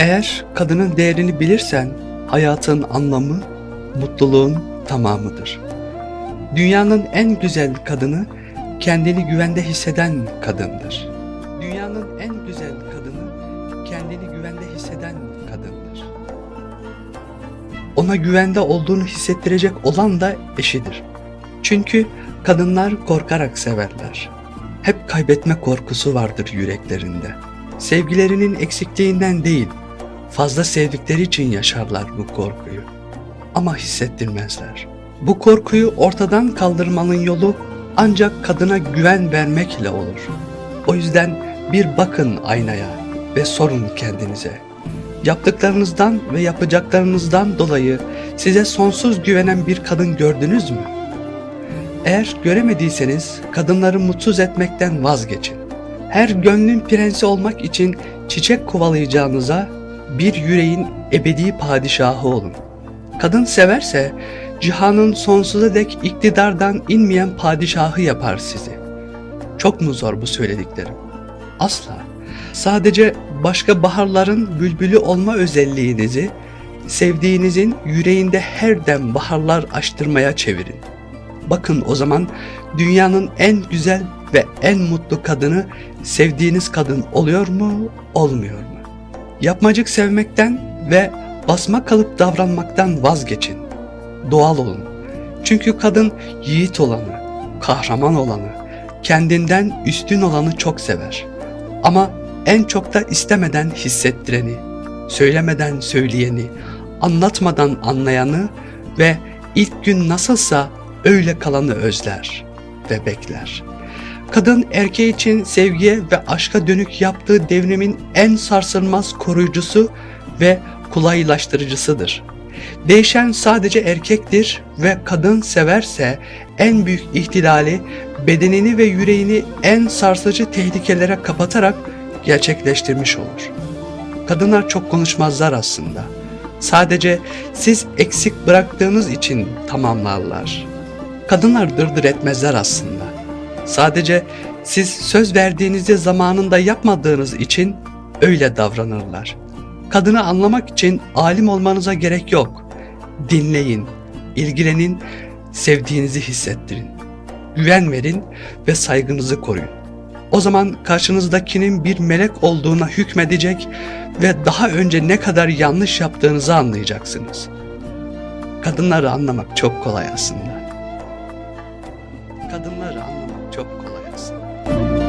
Eğer kadının değerini bilirsen hayatın anlamı mutluluğun tamamıdır. Dünyanın en güzel kadını kendini güvende hisseden kadındır. Dünyanın en güzel kadını kendini güvende hisseden kadındır. Ona güvende olduğunu hissettirecek olan da eşidir. Çünkü kadınlar korkarak severler. Hep kaybetme korkusu vardır yüreklerinde. Sevgilerinin eksikliğinden değil, fazla sevdikleri için yaşarlar bu korkuyu. Ama hissettirmezler. Bu korkuyu ortadan kaldırmanın yolu ancak kadına güven vermekle olur. O yüzden bir bakın aynaya ve sorun kendinize. Yaptıklarınızdan ve yapacaklarınızdan dolayı size sonsuz güvenen bir kadın gördünüz mü? Eğer göremediyseniz kadınları mutsuz etmekten vazgeçin. Her gönlün prensi olmak için çiçek kovalayacağınıza bir yüreğin ebedi padişahı olun. Kadın severse cihanın sonsuza dek iktidardan inmeyen padişahı yapar sizi. Çok mu zor bu söylediklerim? Asla. Sadece başka baharların bülbülü olma özelliğinizi sevdiğinizin yüreğinde her dem baharlar açtırmaya çevirin. Bakın o zaman dünyanın en güzel ve en mutlu kadını sevdiğiniz kadın oluyor mu, olmuyor mu? Yapmacık sevmekten ve basma kalıp davranmaktan vazgeçin. Doğal olun. Çünkü kadın yiğit olanı, kahraman olanı, kendinden üstün olanı çok sever. Ama en çok da istemeden hissettireni, söylemeden söyleyeni, anlatmadan anlayanı ve ilk gün nasılsa öyle kalanı özler ve bekler. Kadın erkeği için sevgiye ve aşka dönük yaptığı devrimin en sarsılmaz koruyucusu ve kolaylaştırıcısıdır. Değişen sadece erkektir ve kadın severse en büyük ihtilali bedenini ve yüreğini en sarsıcı tehlikelere kapatarak gerçekleştirmiş olur. Kadınlar çok konuşmazlar aslında. Sadece siz eksik bıraktığınız için tamamlarlar. Kadınlar dırdır etmezler aslında. Sadece siz söz verdiğinizde zamanında yapmadığınız için öyle davranırlar. Kadını anlamak için alim olmanıza gerek yok. Dinleyin, ilgilenin, sevdiğinizi hissettirin. Güven verin ve saygınızı koruyun. O zaman karşınızdakinin bir melek olduğuna hükmedecek ve daha önce ne kadar yanlış yaptığınızı anlayacaksınız. Kadınları anlamak çok kolay aslında. Podcast.